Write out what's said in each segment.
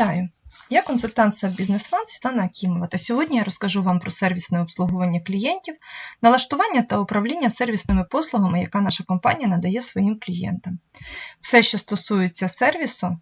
Вітаю! Я консультант САП Бізнес Ван Світлана Акімова. Та сьогодні я розкажу вам про сервісне обслуговування клієнтів, налаштування та управління сервісними послугами, яка наша компанія надає своїм клієнтам. Все, що стосується сервісу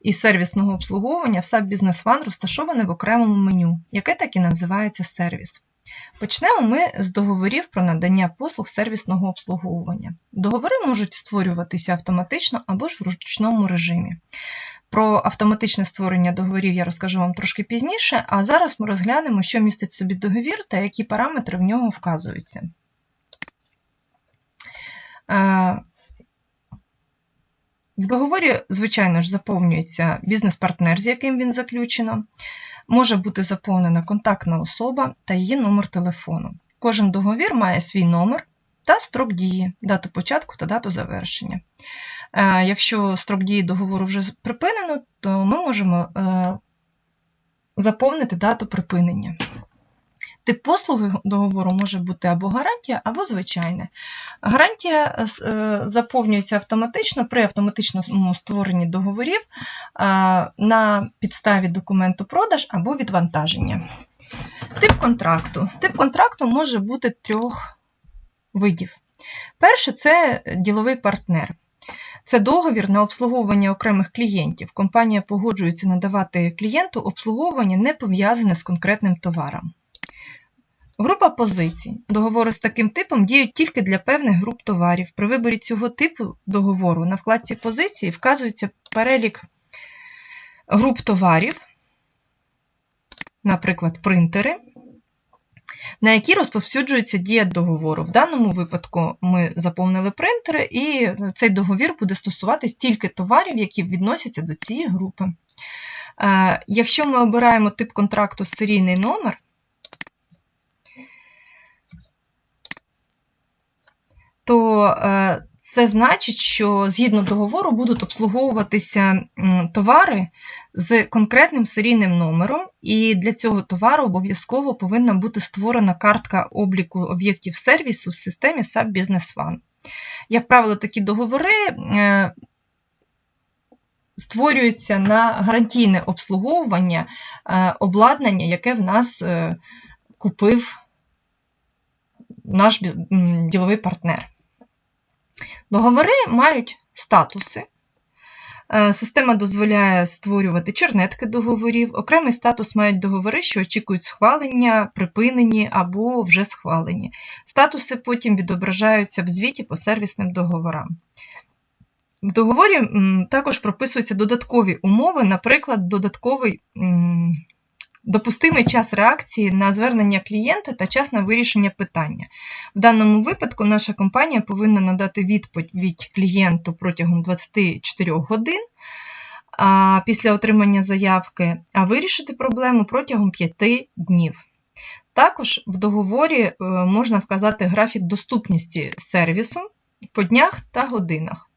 і сервісного обслуговування, в SAP One розташоване в окремому меню, яке так і називається сервіс. Почнемо ми з договорів про надання послуг сервісного обслуговування. Договори можуть створюватися автоматично або ж в ручному режимі. Про автоматичне створення договорів я розкажу вам трошки пізніше, а зараз ми розглянемо, що містить собі договір та які параметри в нього вказуються. Е, В договорі, звичайно ж, заповнюється бізнес-партнер, з яким він заключено. Може бути заповнена контактна особа та її номер телефону. Кожен договір має свій номер та строк дії, дату початку та дату завершення. Е, Якщо строк дії договору вже припинено, то ми можемо е, заповнити дату припинення. Тип послуги договору може бути або гарантія, або звичайне. Гарантія е, заповнюється автоматично при автоматичному створенні договорів на підставі документу продаж або відвантаження. Тип контракту. Тип контракту може бути трьох видів. Перше це діловий партнер. Це договір на обслуговування окремих клієнтів. Компанія погоджується надавати клієнту обслуговування не пов'язане з конкретним товаром. Група позицій. Договори з таким типом діють тільки для певних груп товарів. При виборі цього типу договору на вкладці позиції вказується перелік груп товарів, наприклад, принтери, на які розповсюджується дія договору. В даному випадку ми заповнили принтери, і цей договір буде стосуватись тільки товарів, які відносяться до цієї групи. Е, Якщо ми обираємо тип контракту серійний номер, то е, це значить, що згідно договору будуть обслуговуватися товари з конкретним серійним номером, і для цього товару обов'язково повинна бути створена картка обліку об'єктів сервісу в системі SAP Business One. Як правило, такі договори е, створюються на гарантійне обслуговування е, обладнання, яке в нас купив наш діловий партнер. Договори мають статуси. Система дозволяє створювати чернетки договорів. Окремий статус мають договори, що очікують схвалення, припинені або вже схвалені. Статуси потім відображаються в звіті по сервісним договорам. В договорі також прописуються додаткові умови, наприклад, додатковий допустимий час реакції на звернення клієнта та час на вирішення питання. В даному випадку наша компанія повинна надати відповідь клієнту протягом 24 годин після отримання заявки, а вирішити проблему протягом 5 днів. Також в договорі е, можна вказати графік доступності сервісу по днях та годинах.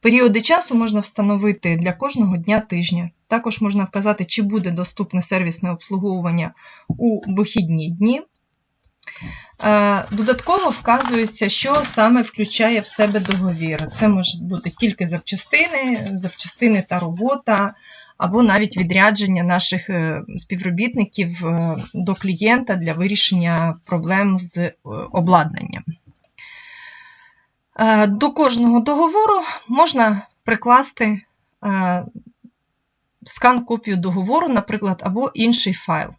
Періоди часу можна встановити для кожного дня тижня. Також можна вказати, чи буде доступне сервісне обслуговування у вихідні дні. Е, додатково вказується, що саме включає в себе договір. Це можуть бути тільки запчастини, запчастини та робота, або навіть відрядження наших е, співробітників е, до клієнта для вирішення проблем з обладнанням. До кожного договору можна прикласти скан копію договору, наприклад, або інший файл.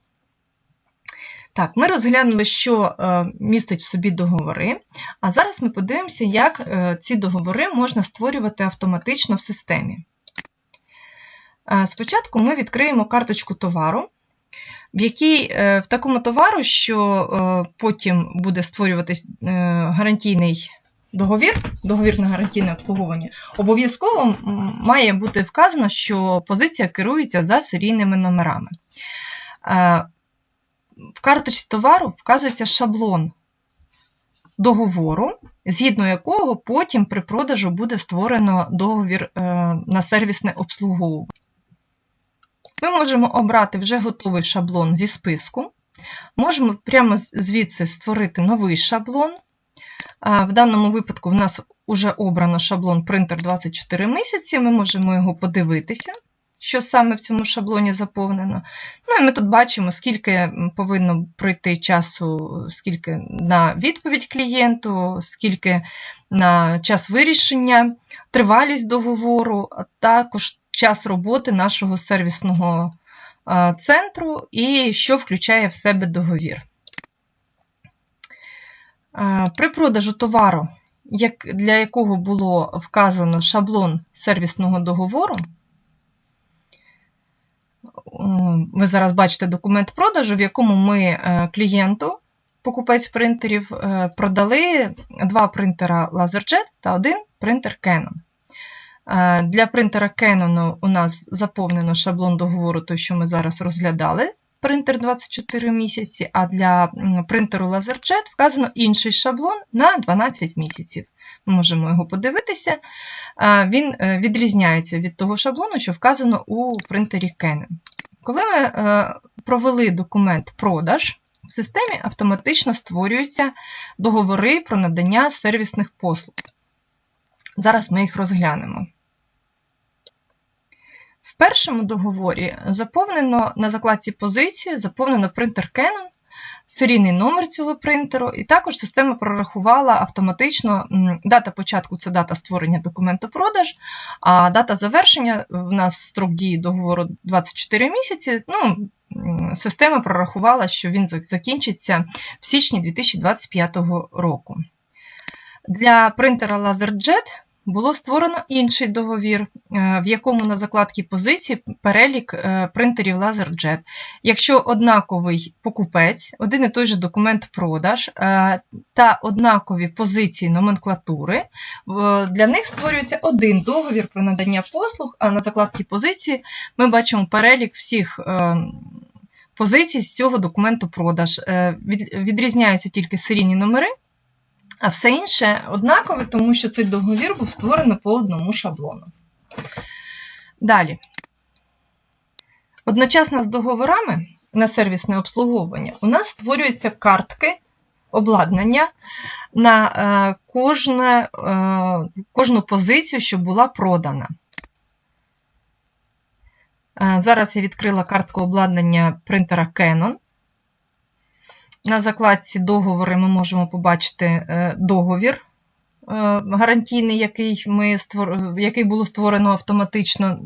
Так, ми розглянули, що е, містить в собі договори, а зараз ми подивимося, як е, ці договори можна створювати автоматично в системі. Е, спочатку ми відкриємо карточку товару, в якій в такому товару, що потім буде створюватись гарантійний договір, договір на гарантійне обслуговування, обов'язково має бути вказано, що позиція керується за серійними номерами. Е, в карточці товару вказується шаблон договору, згідно якого потім при продажу буде створено договір е, на сервісне обслуговування. Ми можемо обрати вже готовий шаблон зі списку. Можемо прямо звідси створити новий шаблон. В даному випадку в нас вже обрано шаблон принтер 24 місяці, ми можемо його подивитися що саме в цьому шаблоні заповнено. Ну і ми тут бачимо, скільки повинно пройти часу, скільки на відповідь клієнту, скільки на час вирішення, тривалість договору, а також час роботи нашого сервісного центру і що включає в себе договір. При продажу товару, для якого було вказано шаблон сервісного договору, ви зараз бачите документ продажу, в якому ми е, клієнту, покупець принтерів, е, продали два принтера LaserJet та один принтер Canon. Е, для принтера Canon у нас заповнено шаблон договору, той, що ми зараз розглядали, принтер 24 місяці, а для принтеру LaserJet вказано інший шаблон на 12 місяців. Ми можемо його подивитися. Він відрізняється від того шаблону, що вказано у принтері Canon. Коли ми е, провели документ продаж, в системі автоматично створюються договори про надання сервісних послуг. Зараз ми їх розглянемо. В першому договорі заповнено на закладці позиції, заповнено принтер Canon, серійний номер цього принтеру, і також система прорахувала автоматично дата початку це дата створення документу продаж, а дата завершення в нас строк дії договору 24 місяці. Ну, Система прорахувала, що він закінчиться в січні 2025 року. Для принтера LaserJet було створено інший договір, е, в якому на закладці позиції перелік е, принтерів LaserJet. Якщо однаковий покупець, один і той же документ продаж е, та однакові позиції номенклатури, для них створюється один договір про надання послуг, а на закладці позиції ми бачимо перелік всіх. Позицій з цього документу продаж. Відрізняються тільки серійні номери, а все інше однакове, тому що цей договір був створений по одному шаблону. Далі. Одночасно з договорами на сервісне обслуговування у нас створюються картки обладнання на е, кожне, е, кожну позицію, що була продана. Е, зараз я відкрила картку обладнання принтера Canon. На закладці договори ми можемо побачити е, договір е, гарантійний, який ми створ... який було створено автоматично.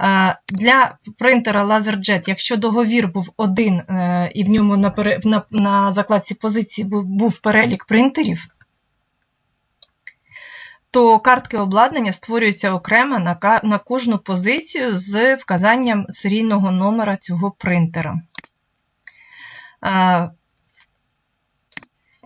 Е, для принтера LaserJet, якщо договір був один і в ньому на на, на закладці позиції був, був перелік принтерів, то картки обладнання створюються окремо на, на кожну позицію з вказанням серійного номера цього принтера.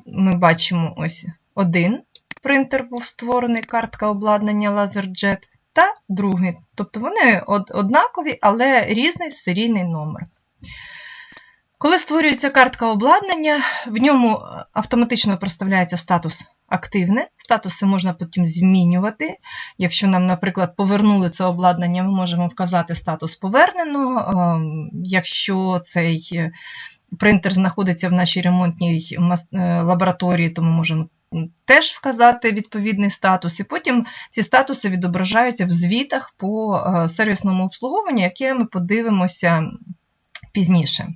Ми бачимо ось один принтер був створений, картка обладнання LaserJet, та другий. Тобто вони однакові, але різний серійний номер. Коли створюється картка обладнання, в ньому автоматично проставляється статус активне. Статуси можна потім змінювати. Якщо нам, наприклад, повернули це обладнання, ми можемо вказати статус повернено. Ем, якщо цей принтер знаходиться в нашій ремонтній е, лабораторії, то ми можемо теж вказати відповідний статус, і потім ці статуси відображаються в звітах по е, сервісному обслуговуванню, яке ми подивимося. Пізніше.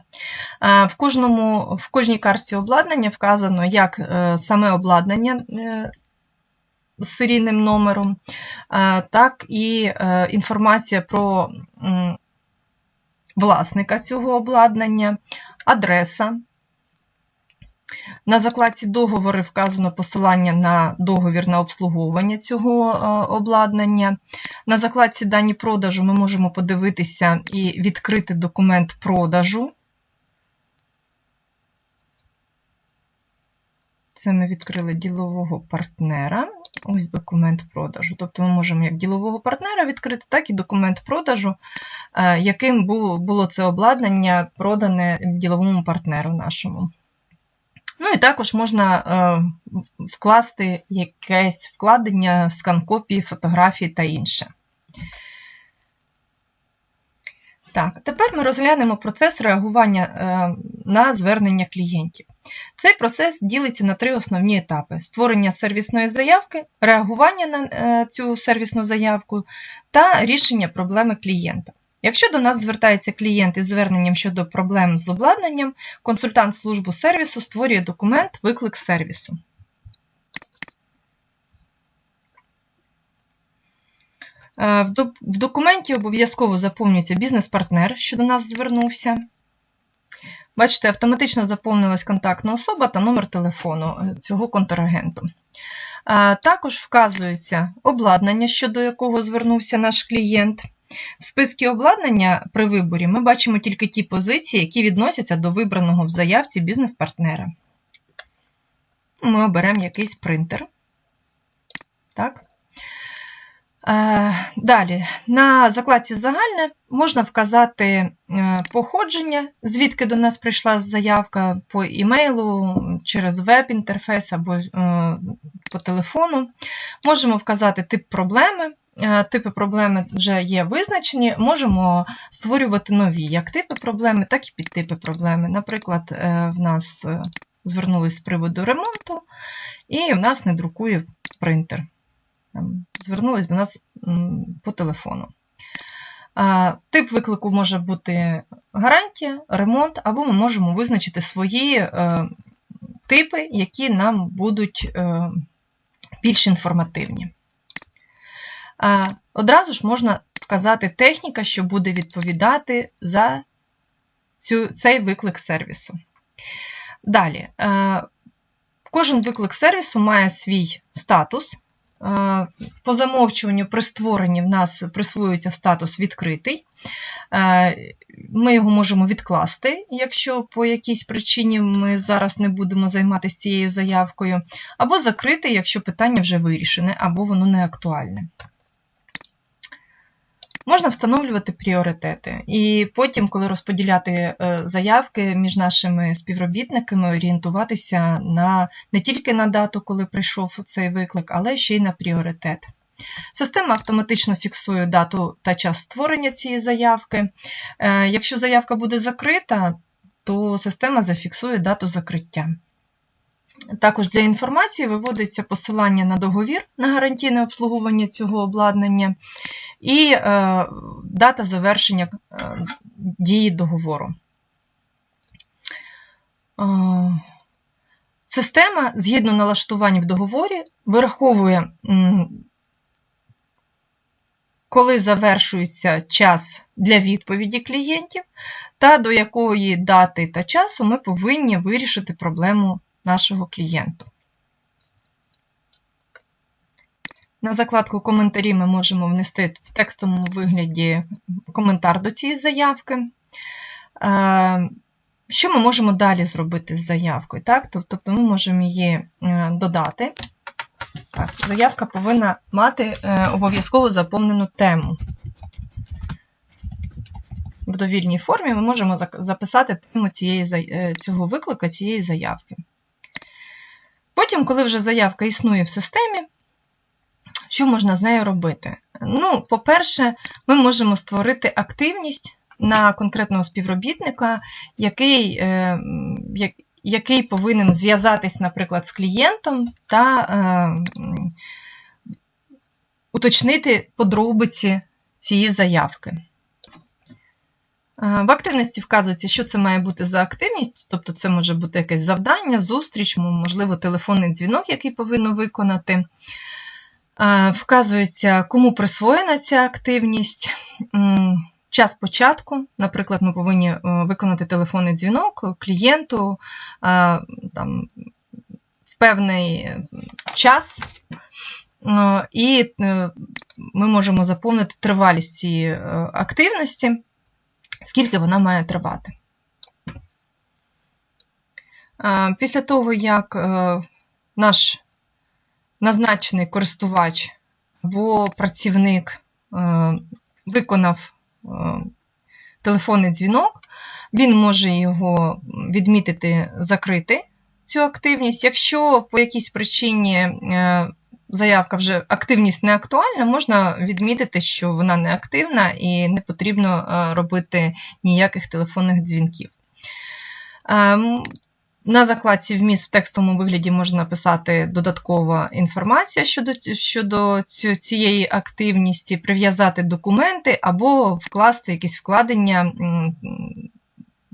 Е, в кожному, в кожній карті обладнання вказано як саме обладнання з серійним номером, так і інформація про власника цього обладнання, адреса. На закладці договори вказано посилання на договір на обслуговування цього е, обладнання. На закладці дані продажу ми можемо подивитися і відкрити документ продажу. Це ми відкрили ділового партнера. Ось документ продажу. Тобто ми можемо як ділового партнера відкрити, так і документ продажу, е, яким було це обладнання продане діловому партнеру нашому. Ну і також можна е, вкласти якесь вкладення, скан копії, фотографії та інше. Так, тепер ми розглянемо процес реагування е, на звернення клієнтів. Цей процес ділиться на три основні етапи: створення сервісної заявки, реагування на е, цю сервісну заявку та рішення проблеми клієнта. Якщо до нас звертається клієнт із зверненням щодо проблем з обладнанням, консультант службу сервісу створює документ Виклик сервісу. В документі обов'язково заповнюється бізнес-партнер, що до нас звернувся. Бачите, автоматично заповнилась контактна особа та номер телефону е, цього контрагенту. Також вказується обладнання, щодо якого звернувся наш клієнт. В списку обладнання при виборі ми бачимо тільки ті позиції, які відносяться до вибраного в заявці бізнес-партнера. Ми оберемо якийсь принтер. Так. Е, Далі, на закладці загальне можна вказати е, походження, звідки до нас прийшла заявка по імейлу, через веб-інтерфейс або е, по телефону. Можемо вказати тип проблеми. Типи проблеми вже є визначені, можемо створювати нові як типи проблеми, так і підтипи проблеми. Наприклад, в нас звернулись з приводу ремонту, і в нас не друкує принтер звернулись до нас по телефону. Тип виклику може бути гарантія, ремонт, або ми можемо визначити свої е, типи, які нам будуть е, більш інформативні. Одразу ж можна вказати техніка, що буде відповідати за цю, цей виклик сервісу. Далі, е, кожен виклик сервісу має свій статус. Е, По замовчуванню при створенні в нас присвоюється статус відкритий. Е, Ми його можемо відкласти, якщо по якійсь причині ми зараз не будемо займатися цією заявкою, або закрити, якщо питання вже вирішене, або воно не актуальне. Можна встановлювати пріоритети, і потім, коли розподіляти е, заявки між нашими співробітниками, орієнтуватися на не тільки на дату, коли прийшов цей виклик, але ще й на пріоритет. Система автоматично фіксує дату та час створення цієї заявки. Е, Якщо заявка буде закрита, то система зафіксує дату закриття. Також для інформації виводиться посилання на договір на гарантійне обслуговування цього обладнання і е, дата завершення е, дії договору. Е, система, згідно налаштувань в договорі, вираховує, коли завершується час для відповіді клієнтів, та до якої дати та часу ми повинні вирішити проблему нашого клієнту. На закладку коментарі ми можемо внести в текстовому вигляді коментар до цієї заявки. Е, Що ми можемо далі зробити з заявкою? Так? Тобто ми можемо її е, додати. Так, Заявка повинна мати е, обов'язково заповнену тему. В довільній формі ми можемо записати тему цієї, цього виклика, цієї заявки. Потім, коли вже заявка існує в системі, що можна з нею робити? Ну, по-перше, ми можемо створити активність на конкретного співробітника, який е, який повинен зв'язатись, наприклад, з клієнтом та е, уточнити подробиці цієї заявки. Е, в активності вказується, що це має бути за активність, тобто це може бути якесь завдання, зустріч, можливо, телефонний дзвінок, який повинно виконати. Е, вказується, кому присвоєна ця активність, час початку. Наприклад, ми повинні е, виконати телефонний дзвінок клієнту там, в певний час, і ми можемо заповнити тривалість цієї активності, скільки вона має тривати. Після того, як наш назначений користувач або працівник е, виконав е, телефонний дзвінок, він може його відмітити, закрити цю активність. Якщо по якійсь причині е, заявка вже активність не актуальна, можна відмітити, що вона не активна і не потрібно е, робити ніяких телефонних дзвінків. Ем, на закладці вміст в текстовому вигляді можна написати додаткова інформація щодо щодо цієї активності, прив'язати документи або вкласти якісь вкладення,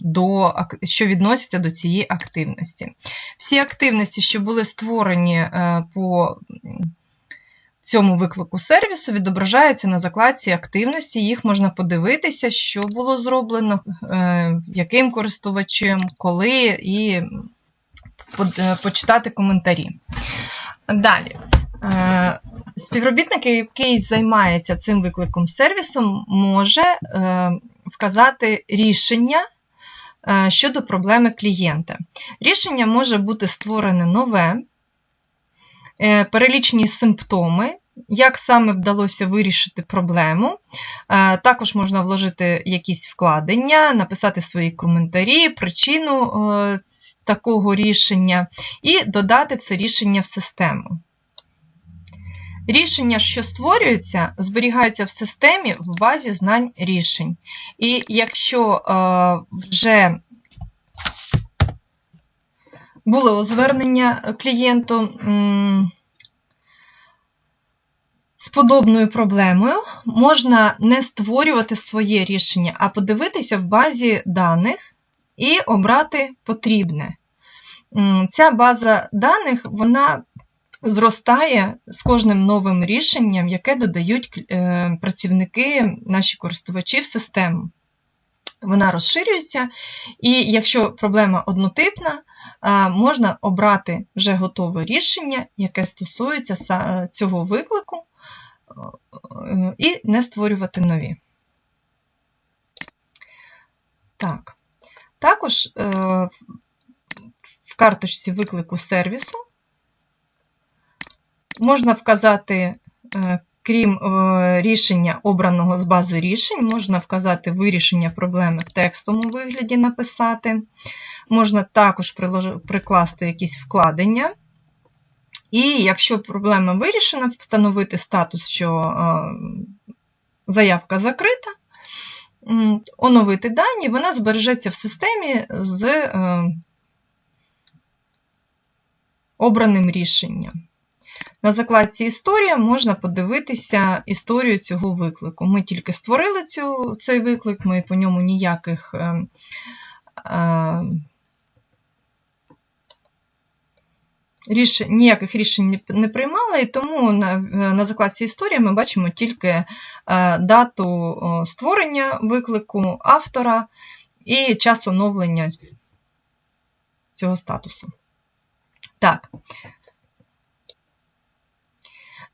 до, що відносяться до цієї активності. Всі активності, що були створені е, по цьому виклику сервісу, відображаються на закладці активності, їх можна подивитися, що було зроблено, е, яким користувачем, коли, і е, почитати коментарі. Далі. Співробітник, який займається цим викликом сервісом, може вказати рішення щодо проблеми клієнта. Рішення може бути створене нове, Е, перелічені симптоми, як саме вдалося вирішити проблему. Е, також можна вложити якісь вкладення, написати свої коментарі, причину е, такого рішення і додати це рішення в систему. Рішення, що створюються, зберігаються в системі в базі знань рішень. І якщо вже було звернення клієнту з подобною проблемою, можна не створювати своє рішення, а подивитися в базі даних і обрати потрібне. Ця база даних вона зростає з кожним новим рішенням, яке додають е, працівники, наші користувачі в систему. Вона розширюється, і якщо проблема однотипна, можна обрати вже готове рішення, яке стосується цього виклику, і не створювати нові. Так. Також е, в карточці виклику сервісу можна вказати, е, крім е, рішення обраного з бази рішень, можна вказати вирішення проблеми в текстовому вигляді написати. Можна також прикласти якісь вкладення. І якщо проблема вирішена, встановити статус, що е, заявка закрита, оновити дані, вона збережеться в системі з обраним рішенням. На закладці Історія можна подивитися історію цього виклику. Ми тільки створили цю, цей виклик, ми по ньому ніяких е, рішень, ніяких рішень не приймали, і тому на на закладці історії ми бачимо тільки е, дату створення виклику автора і час оновлення цього статусу. Так.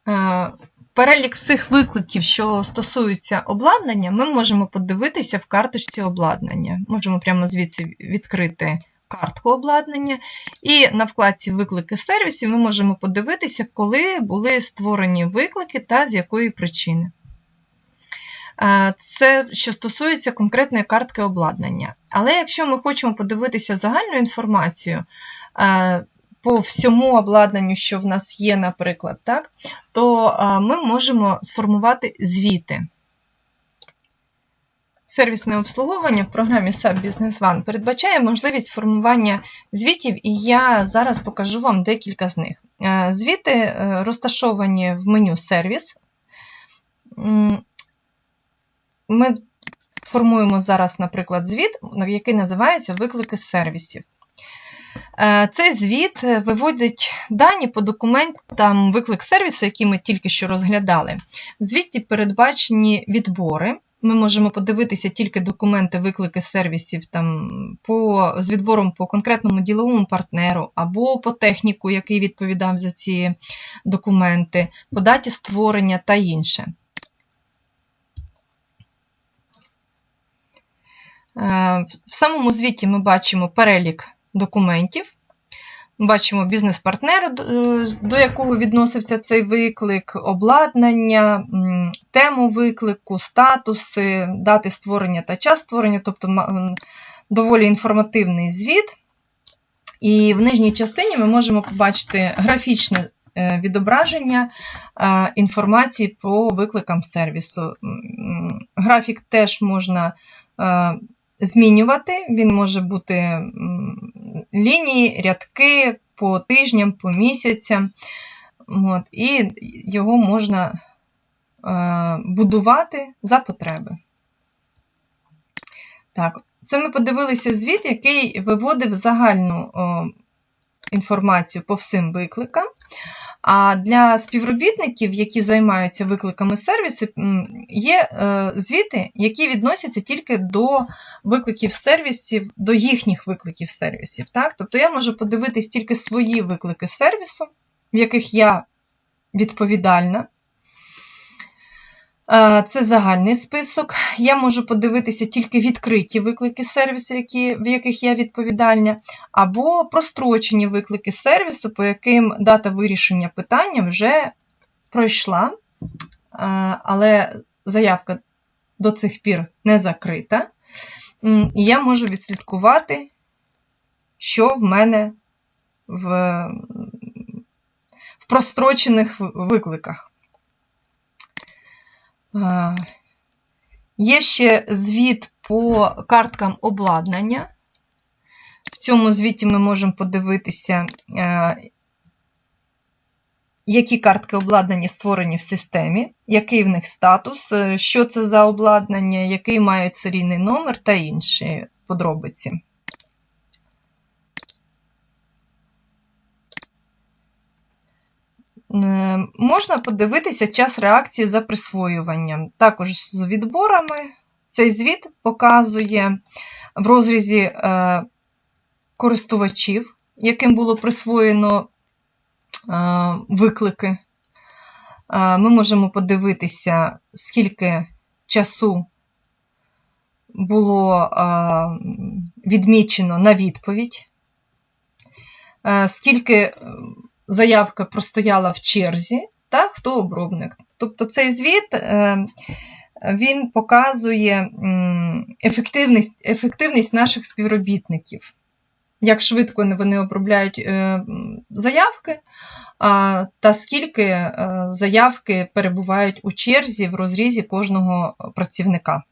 Е, перелік всіх викликів, що стосуються обладнання, ми можемо подивитися в карточці обладнання. Можемо прямо звідси відкрити картку обладнання. І на вкладці Виклики сервісів ми можемо подивитися, коли були створені виклики та з якої причини. Це що стосується конкретної картки обладнання. Але якщо ми хочемо подивитися загальну інформацію по всьому обладнанню, що в нас є, наприклад, так, то ми можемо сформувати звіти. Сервісне обслуговування в програмі SAP Business One передбачає можливість формування звітів, і я зараз покажу вам декілька з них. Е, звіти е, розташовані в меню сервіс. Ми формуємо зараз, наприклад, звіт, який називається Виклики сервісів. Е, цей звіт виводить дані по документам виклик сервісу, які ми тільки що розглядали. В звіті передбачені відбори. Ми можемо подивитися тільки документи, виклики сервісів там, по, з відбором по конкретному діловому партнеру або по техніку, який відповідав за ці документи, по даті створення та інше. Е, в самому звіті ми бачимо перелік документів, Бачимо бізнес-партнер, е, до якого відносився цей виклик, обладнання, тему виклику, статуси, дати створення та час створення, тобто доволі інформативний звіт. І в нижній частині ми можемо побачити графічне е, відображення е, інформації по викликам сервісу. Графік теж можна змінювати, він може бути лінії, рядки по тижням, по місяцям. От, і його можна е, будувати за потреби. Так, це ми подивилися звіт, який виводив загальну інформацію по всім викликам. А для співробітників, які займаються викликами сервісу, є е, звіти, які відносяться тільки до викликів сервісів, до їхніх викликів сервісів. Так? Тобто я можу подивитись тільки свої виклики сервісу, в яких я відповідальна. Е, Це загальний список. Я можу подивитися тільки відкриті виклики сервісу, які, в яких я відповідальна, або прострочені виклики сервісу, по яким дата вирішення питання вже пройшла, е, але заявка до цих пір не закрита. І я можу відслідкувати, що в мене в, в прострочених викликах. Є ще звіт по карткам обладнання. В цьому звіті ми можемо подивитися, е, які картки обладнання створені в системі, який в них статус, е, що це за обладнання, який мають серійний номер та інші подробиці. Можна подивитися час реакції за присвоюванням. Також з відборами цей звіт показує в розрізі е, користувачів, яким було присвоєно е, виклики. Е, Ми можемо подивитися, скільки часу було е, відмічено на відповідь, е, скільки е, заявка простояла в черзі, та хто обробник. Тобто цей звіт е, він показує ефективність, ефективність наших співробітників, як швидко вони обробляють е, заявки, та скільки е, заявки перебувають у черзі в розрізі кожного працівника.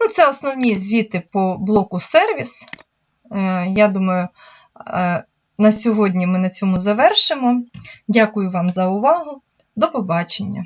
Ну, це основні звіти по блоку сервіс. Я думаю, на сьогодні ми на цьому завершимо. Дякую вам за увагу. До побачення!